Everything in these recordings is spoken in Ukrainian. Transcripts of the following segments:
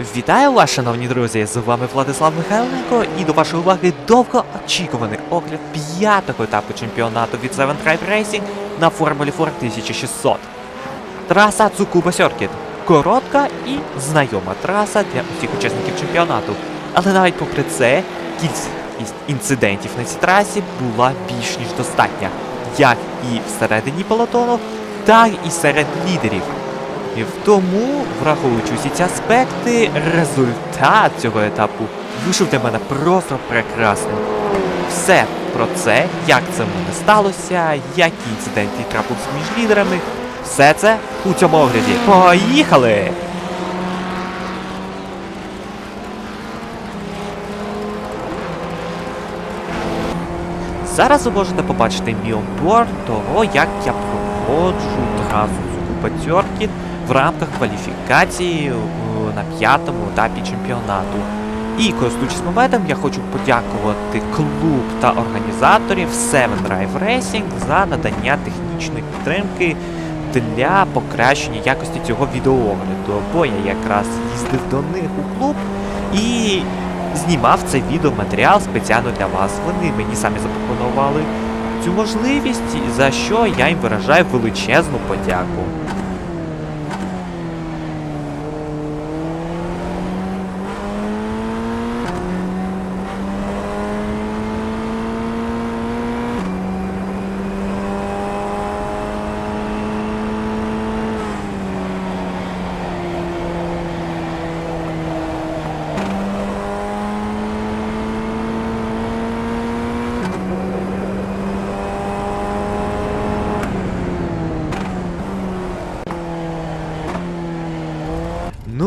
Вітаю вас, шановні друзі! З вами Владислав Михайленко і до вашої уваги довгоочікуваний огляд п'ятого етапу чемпіонату від Seven Drive Racing на Формулі 4 1600. Траса Цукуба Сьоркіт. Коротка і знайома траса для усіх учасників чемпіонату. Але навіть попри це, кількість інцидентів на цій трасі була більш ніж достатня, як і всередині пелотону, так і серед лідерів. І в тому, враховуючи усі ці аспекти, результат цього етапу вийшов для мене просто прекрасним. Все про це, як це в мене сталося, які інциденти трапилися між лідерами, все це у цьому огляді. Поїхали! Зараз ви можете побачити мій онборд того, як я проходжу трасу Зукупа в рамках кваліфікації е, на п'ятому етапі чемпіонату. І користуючись моментом, я хочу подякувати клуб та організаторів Seven Drive Racing за надання технічної підтримки для покращення якості цього відеоогляду. Бо я якраз їздив до них у клуб і знімав цей відеоматеріал спеціально для вас. Вони мені самі запропонували цю можливість, за що я їм виражаю величезну подяку.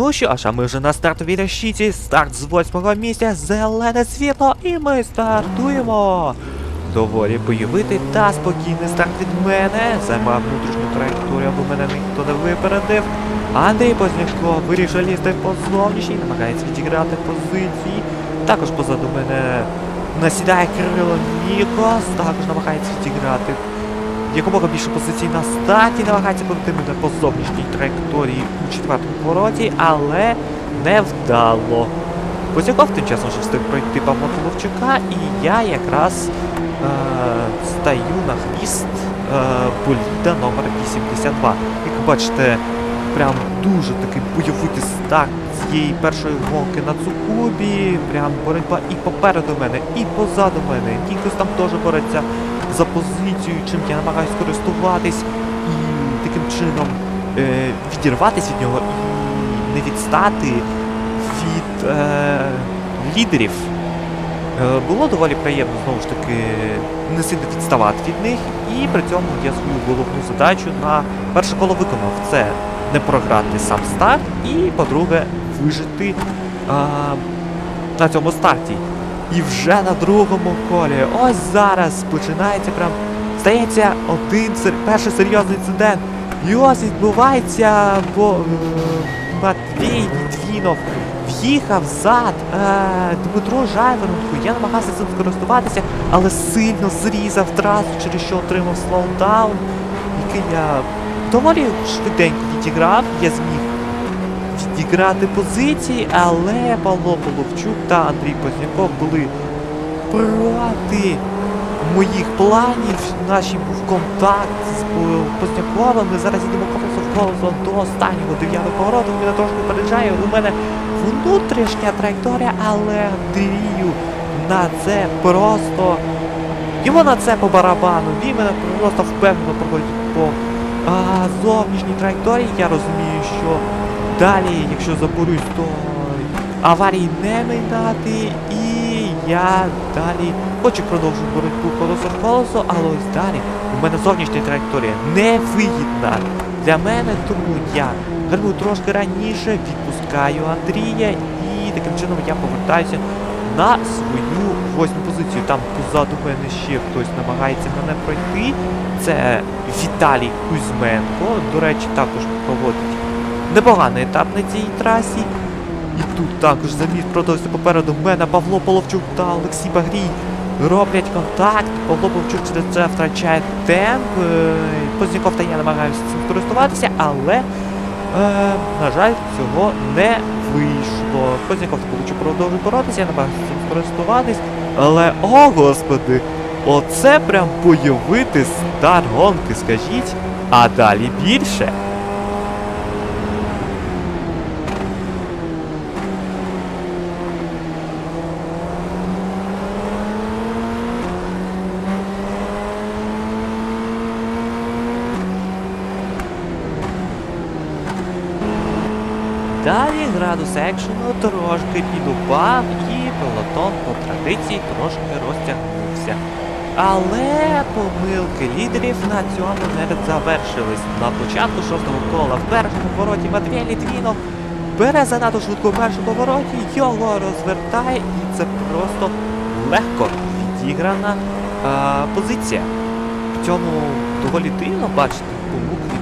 Ну що ж, а ми вже на стартовій решіті. Старт з восьмого місця, зелене світло, і ми стартуємо. Доволі бойовитий та спокійний старт від мене. Займав внутрішню траєкторію, аби мене ніхто не випередив. Андрій Позняков вирішив лізти по зовнішній, намагається відіграти позиції. Також позаду мене насідає Кирило Нікос, також намагається відіграти якомога більше позицій на старті, намагається мене по зовнішній траєкторії у четвертому повороті, але не вдало. Позняков тим часом вже встиг пройти Павла Половчука, і я якраз е- стаю на хвіст е- боліда номер 82. Як бачите, прям дуже такий бойовитий старт цієї першої гонки на Цукубі. Прям боротьба і попереду мене, і позаду мене. Нікос там теж бореться за позицію, чим я намагаюся користуватись і таким чином е, відірватися від нього і не відстати від е, лідерів. Е, було доволі приємно знову ж таки не сильно відставати від них, і при цьому я свою головну задачу на перше коло виконав. Це не програти сам старт і, по-друге, вижити е, на цьому старті. І вже на другому колі. Ось зараз починається прям. Стається один сер... перший серйозний інцидент. І ось відбувається, бо е... Матвій Літвінов в'їхав зад е... Дмитро Жайворонку. Я намагався цим скористуватися, але сильно зрізав трасу, через що отримав слоудаун, який я доволі швиденько відіграв. Я зміг відіграти позиції, але Павло Половчук та Андрій Позняков були проти моїх планів. Наші був контакт з Позняковим. Ми зараз йдемо колесо в колесо до останнього дев'ятого повороту. Він мене трошки попереджає. У мене внутрішня траєкторія, але Андрію на це просто. Йому на це по барабану. Він мене просто впевнено проходить по а, зовнішній траєкторії. Я розумію, що Далі, якщо заборюсь, то аварії не минати. І я далі хочу продовжувати боротьбу колесо в але ось далі у мене зовнішня траєкторія невигідна для мене, тому я гальмую трошки раніше, відпускаю Андрія і таким чином я повертаюся на свою восьму позицію. Там позаду мене ще хтось намагається мене пройти. Це Віталій Кузьменко. До речі, також проводить непоганий етап на цій трасі. І тут також заміс продовжується попереду мене Павло Половчук та Олексій Багрій роблять контакт. Павло Половчук через це втрачає темп. Е, Позняков та я намагаюся цим користуватися, але Е, на жаль, цього не вийшло. Позняков получу продовжує боротися, я намагаюся цим скористуватись. Але, о господи, оце прям бойовити стар гонки, скажіть. А далі більше. Далі градус екшену трошки підупав і пелотон по традиції трошки розтягнувся. Але помилки лідерів на цьому не завершились. На початку шостого кола в першому повороті Матвій Літвінов бере занадто швидко в першому повороті, його розвертає, і це просто легко відіграна а, позиція. В цьому доволі дивно бачити помилки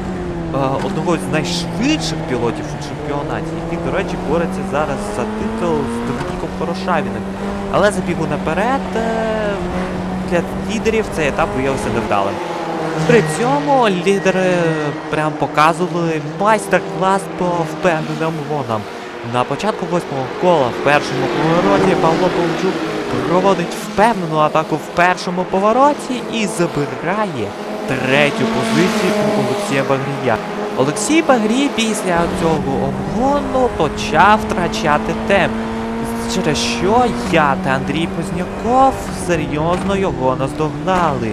е, одного з найшвидших пілотів чемпіонаті, який, до речі, бореться зараз за титул з Домініком Хорошавіним. Але забігу наперед е, для лідерів цей етап виявився невдалим. При цьому лідери прям показували майстер-клас по впевненим гонам. На початку восьмого кола в першому повороті Павло Павлчук проводить впевнену атаку в першому повороті і забирає третю позицію у Олексія Багрія. Олексій Багрій після цього обгону почав втрачати темп, через що я та Андрій Позняков серйозно його наздогнали.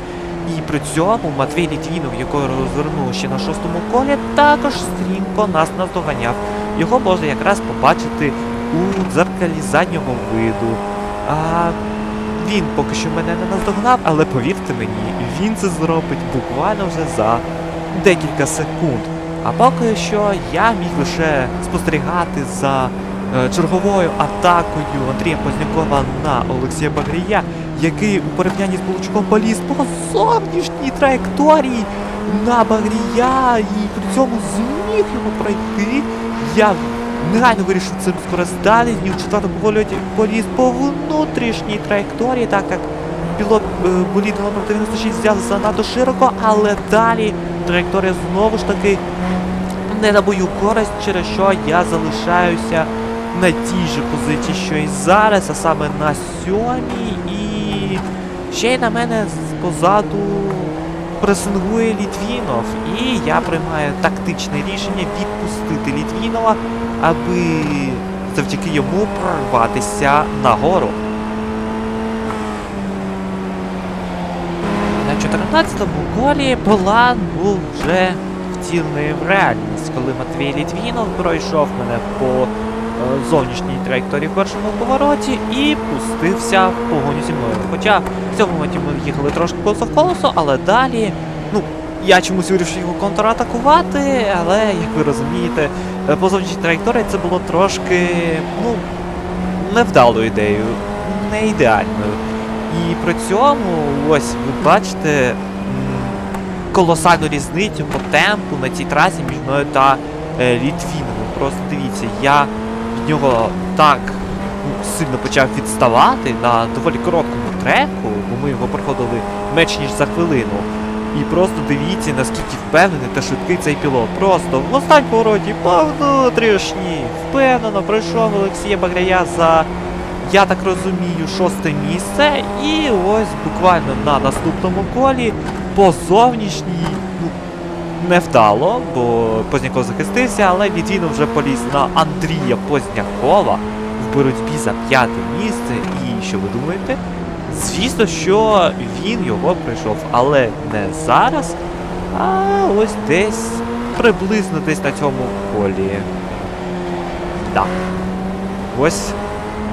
І при цьому Матвій Літвінов, якого розвернув ще на шостому колі, також стрімко нас наздоганяв. Його можна якраз побачити у дзеркалі заднього виду. А він поки що мене не наздогнав, але повірте мені, він це зробить буквально вже за декілька секунд. А поки що я міг лише спостерігати за е, черговою атакою Андрія Познякова на Олексія Багрія, який у порівнянні з Получуком поліз по зовнішній траєкторії на Багрія і при цьому зміг його пройти. Я негайно вирішив цим скористатись і у четвертому польоті поліз по внутрішній траєкторії, так як пілот е, боліду номер 96 взяв занадто широко, але далі траєкторія знову ж таки не на мою користь, через що я залишаюся на тій же позиції, що і зараз, а саме на сьомій, і ще й на мене позаду пресингує Літвінов, і я приймаю тактичне рішення відпустити Літвінова, аби завдяки йому прорватися нагору. На 14-му колі план був вже втілений в реальність, коли Матвій Літвінов пройшов мене по е, зовнішній траєкторії в першому повороті і пустився в погоню зі мною. Хоча в цьому моменті ми їхали трошки колесо в колесо, але далі, ну, я чомусь вирішив його контратакувати, але, як ви розумієте, е, по зовнішній траєкторії це було трошки, ну, невдалою ідеєю, не ідеальною. І при цьому, ось ви бачите колосальну різницю по темпу на цій трасі між мною та е, Літвіновим. Просто дивіться, я від нього так ну, сильно почав відставати на доволі короткому треку, бо ми його проходили менш ніж за хвилину. І просто дивіться, наскільки впевнений та швидкий цей пілот. Просто в останньому повороті по внутрішній впевнено пройшов Олексія Багряя за я так розумію, шосте місце. І ось буквально на наступному колі по зовнішній, ну, не вдало, бо Позняков захистився, але Літвінов вже поліз на Андрія Познякова в боротьбі за п'яте місце. І що ви думаєте? Звісно, що він його пройшов, але не зараз, а ось десь приблизно десь на цьому колі. Так. Ось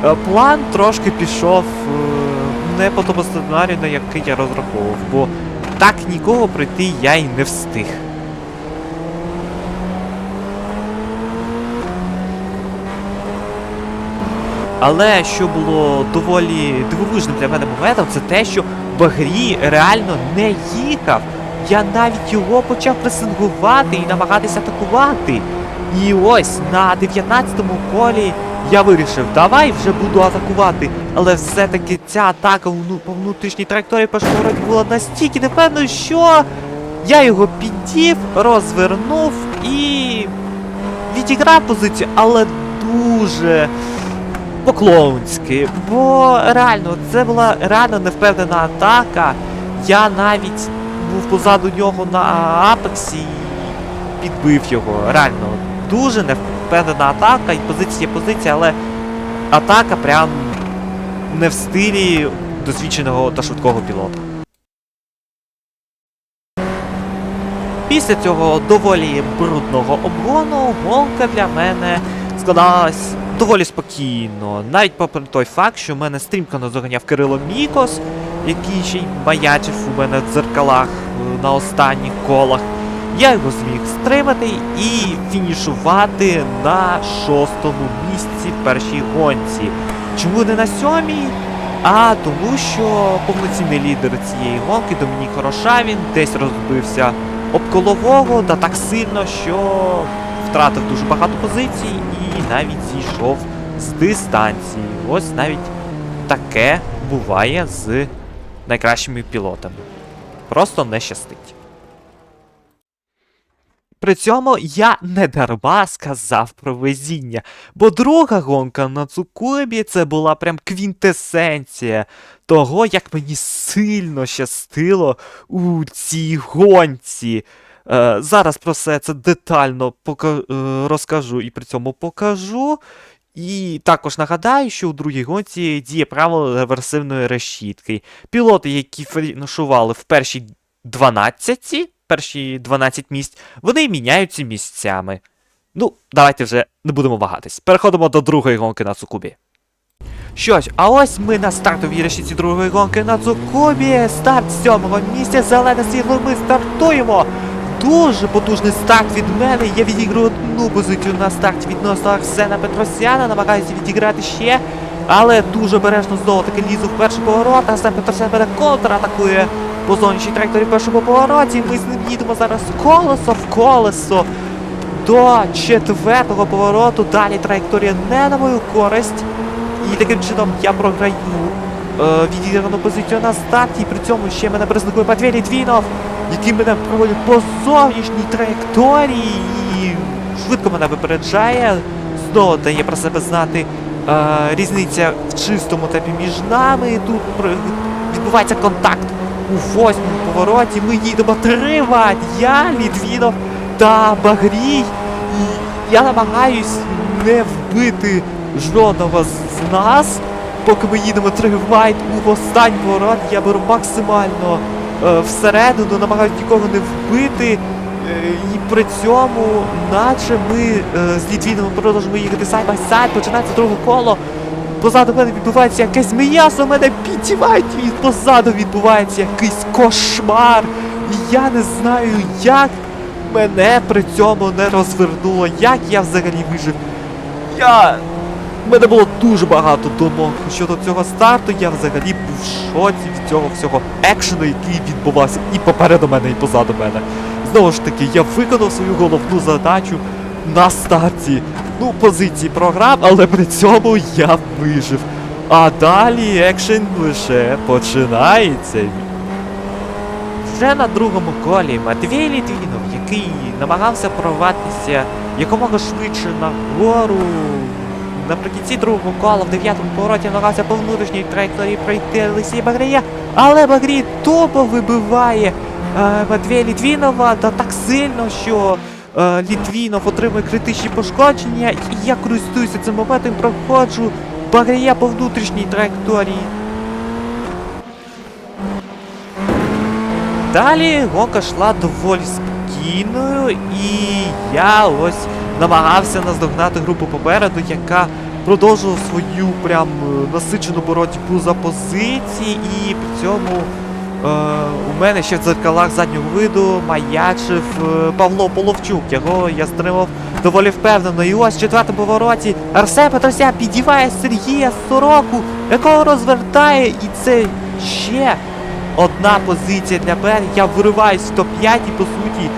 Е, План трошки пішов е, не по тому сценарію, на який я розраховував, бо так нікого пройти я й не встиг. Але що було доволі дивовижним для мене моментом, це те, що Багрій реально не їхав. Я навіть його почав пресингувати і намагатися атакувати. І ось на 19-му колі я вирішив, давай вже буду атакувати. Але все-таки ця атака вну- по внутрішній траєкторії року була настільки непевною, що я його піддів, розвернув і відіграв позицію, але дуже по-клоунськи. Бо реально, це була реально невпевнена атака. Я навіть був позаду нього на апексі і підбив його. Реально, дуже невпевнена атака, і позиція позиція, але атака прям не в стилі досвідченого та швидкого пілота. Після цього доволі брудного обгону гонка для мене складалась доволі спокійно. Навіть попри той факт, що в мене стрімко наздоганяв Кирило Мікос, який ще й маячив у мене в дзеркалах е, на останніх колах. Я його зміг стримати і фінішувати на шостому місці в першій гонці. Чому не на сьомій? А тому що повноцінний лідер цієї гонки Домінік Хорошавін десь розбився об колового та так сильно, що втратив дуже багато позицій і навіть зійшов з дистанції. Ось навіть таке буває з найкращими пілотами. Просто не щастить. При цьому я не дарма сказав про везіння, бо друга гонка на Цукубі це була прям квінтесенція того, як мені сильно щастило у цій гонці. Е, зараз про все це детально е, розкажу і при цьому покажу. І також нагадаю, що у другій гонці діє правило реверсивної решітки. Пілоти, які фінішували в першій 12, перші 12 місць, вони міняються місцями. Ну, давайте вже не будемо вагатись. Переходимо до другої гонки на Цукубі. Що ж, а ось ми на стартовій решітці другої гонки на Цукубі. Старт сьомого місця, зелене світло, ми стартуємо. Дуже потужний старт від мене. Я відіграю одну позицію на старті відносно Арсена Петросяна, намагаюся відіграти ще. Але дуже обережно знову таки лізу в перший поворот. Арсен Петросян мене контратакує по зовнішній траєкторії в першому повороті. Ми з ним їдемо зараз колесо в колесо до четвертого повороту. Далі траєкторія не на мою користь. І таким чином я програю е, відіграну позицію на старті. І при цьому ще мене преслідує Матвій Літвінов, який мене проводить по зовнішній траєкторії і швидко мене випереджає. Знову дає про себе знати е, різниця в чистому темпі між нами. Тут відбувається контакт у восьмому повороті. Ми їдемо тривати. Я, Літвінов та Багрій. І я намагаюсь не вбити жодного з нас, поки ми їдемо тривайт у останній поворот, я беру максимально всередину, намагаюсь нікого не вбити. е, І при цьому, наче ми е, з Літвіном продовжуємо їхати сайд бай сайд, починається друге коло. Позаду мене відбувається якесь м'ясо, мене підтівають, і позаду відбувається якийсь кошмар. І я не знаю, як мене при цьому не розвернуло, як я взагалі вижив. Я. У мене було дуже багато думок щодо цього старту. Я взагалі був в шоці від цього всього екшену, який відбувався і попереду мене, і позаду мене. Знову ж таки, я виконав свою головну задачу на старті. Ну, позиції програв, але при цьому я вижив. А далі екшен лише починається. Вже на другому колі Матвій Літвінов, який намагався прорватися якомога швидше нагору. Наприкінці другого кола в дев'ятому повороті намагався по внутрішній траєкторії пройти Олексій Багрія, але Багрій тупо вибиває е, Матвія Літвінова. Та так сильно, що е, Літвінов отримує критичні пошкодження, і я користуюся цим моментом, проходжу Багрія по внутрішній траєкторії. Далі гонка йшла доволі спокійною, і я ось намагався наздогнати групу попереду, яка продовжувала свою прям е, насичену боротьбу за позиції, і при цьому е, у мене ще в дзеркалах заднього виду маячив е, Павло Половчук, його я стримав доволі впевнено. І ось в четвертому повороті Арсен Петросян підіває Сергія Сороку, якого розвертає, і це ще одна позиція для мене. Я вириваюсь в топ-5 і по суті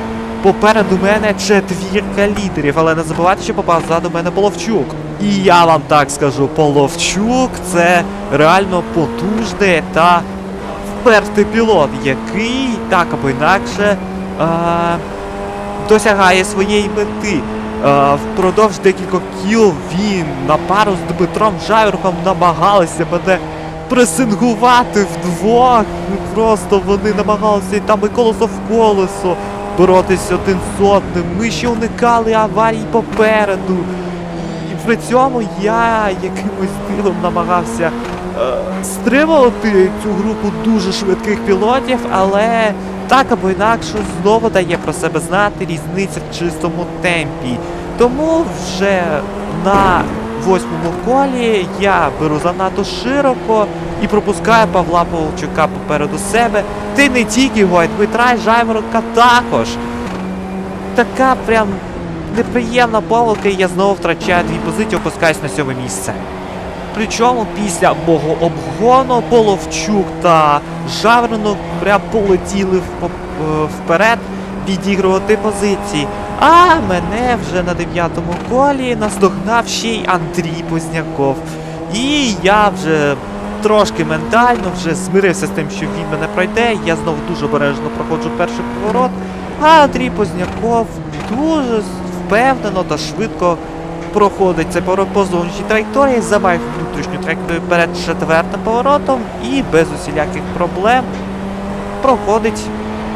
попереду мене четвірка лідерів. Але не забувайте, що позаду мене Половчук. І я вам так скажу, Половчук це реально потужний та впертий пілот, який так або інакше е, досягає своєї мети. Е, впродовж декількох кіл він на пару з Дмитром Жайворком намагалися мене пресингувати вдвох. Просто вони намагалися і там і колесо в колесо боротися один з одним. Ми ще уникали аварій попереду. І при цьому я якимось дивом намагався е, стримувати цю групу дуже швидких пілотів, але так або інакше знову дає про себе знати різниця в чистому темпі. Тому вже на восьмому колі я беру занадто широко і пропускаю Павла Павлчука попереду себе. Ти не тільки а Дмитра Жайворонка також. Така прям неприємна помилка, і я знову втрачаю дві позиції, опускаюсь на сьоме місце. Причому після мого обгону Половчук та Жавринок прям полетіли е, вперед відігрувати позиції. А мене вже на дев'ятому колі наздогнав ще й Андрій Позняков. І я вже трошки ментально вже змирився з тим, що він мене пройде. Я знову дуже обережно проходжу перший поворот. А Андрій Позняков дуже впевнено та швидко проходить цей поворот по зовнішній траєкторії, замає внутрішню траєкторію перед четвертим поворотом і без усіляких проблем проходить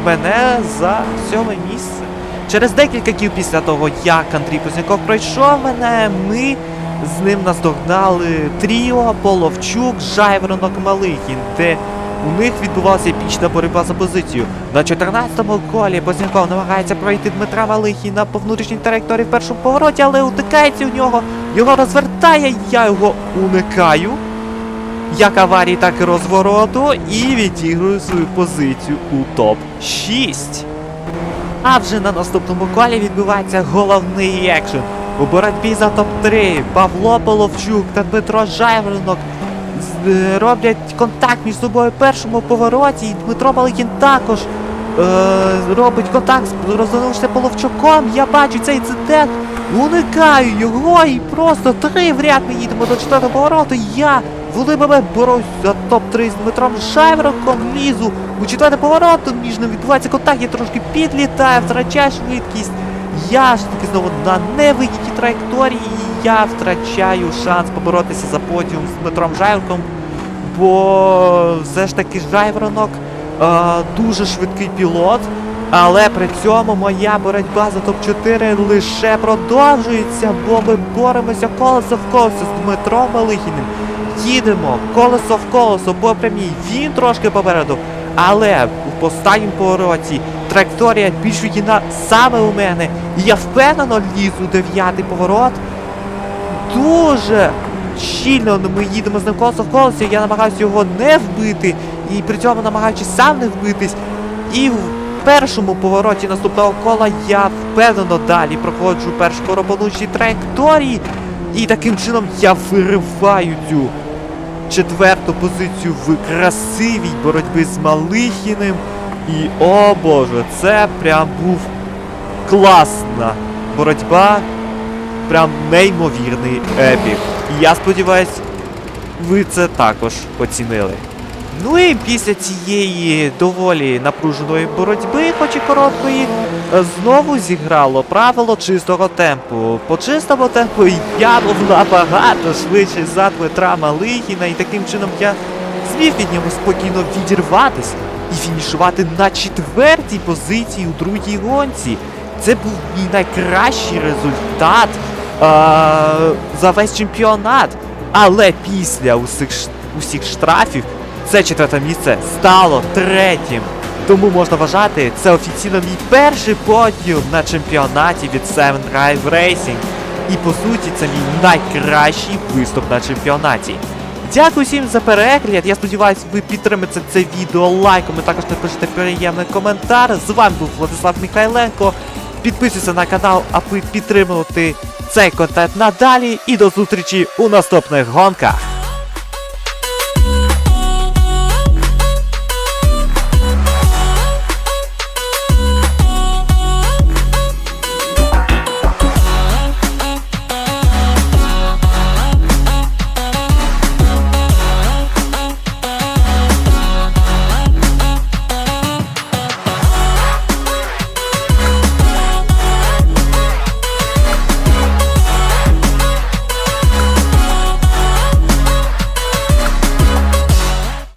мене за сьоме місце. Через декілька кіл після того, як Андрій Позняков пройшов мене, ми з ним наздогнали тріо, Половчук, Жайворонок, Малихін, де у них відбувалася епічна боротьба за позицію. На 14-му колі Позняков намагається пройти Дмитра Малихіна по внутрішній траєкторії в першому повороті, але утикається у нього, його розвертає, я його уникаю. Як аварії, так і розвороту, і відігрую свою позицію у топ-6. А вже на наступному колі відбувається головний екшен. У боротьбі за топ-3 Павло Половчук та Дмитро Жайворонок е, роблять контакт між собою в першому повороті, і Дмитро Маликін також е, робить контакт з розвернувшися Половчуком. Я бачу цей інцидент, уникаю його і просто три в ряд ми їдемо до четвертого повороту. Я в ЛББ борюсь за топ-3 з Дмитром Шайвероком, лізу у четвертий поворот, між ними відбувається контакт, я трошки підлітаю, втрачаю швидкість. Я ж таки знову на невигідній траєкторії, я втрачаю шанс поборотися за подіум з Дмитром Жайверком, бо все ж таки Жайворонок е, дуже швидкий пілот. Але при цьому моя боротьба за топ-4 лише продовжується, бо ми боремося колесо в колесо з Дмитром Малихіним. Їдемо колесо в колесо по прямій. Він трошки попереду. Але в останньому повороті траєкторія більш вигідна саме у мене. І я впевнено лізу дев'ятий поворот. Дуже щільно ми їдемо з ним колесо в колесо, я намагаюся його не вбити, і при цьому намагаючись сам не вбитись. І першому повороті наступного кола я впевнено далі проходжу першу поробонучій траєкторії. І таким чином я вириваю цю четверту позицію в красивій боротьбі з Малихіним. І о боже, це прям був класна боротьба. Прям неймовірний епік. І я сподіваюсь, ви це також оцінили. Ну і після цієї доволі напруженої боротьби, хоч і короткої, знову зіграло правило чистого темпу. По чистому темпу я був набагато швидше за Дмитра Малихіна, і таким чином я зміг від нього спокійно відірватися і фінішувати на четвертій позиції у другій гонці. Це був мій найкращий результат е- за весь чемпіонат. Але після усіх, усіх штрафів це четверте місце стало третім. Тому можна вважати, це офіційно мій перший подіум на чемпіонаті від Seven Drive Racing. І по суті, це мій найкращий виступ на чемпіонаті. Дякую всім за перегляд. Я сподіваюся, ви підтримаєте це відео лайком і також напишете приємний коментар. З вами був Владислав Михайленко. Підписуйся на канал, аби підтримувати цей контент надалі. І до зустрічі у наступних гонках.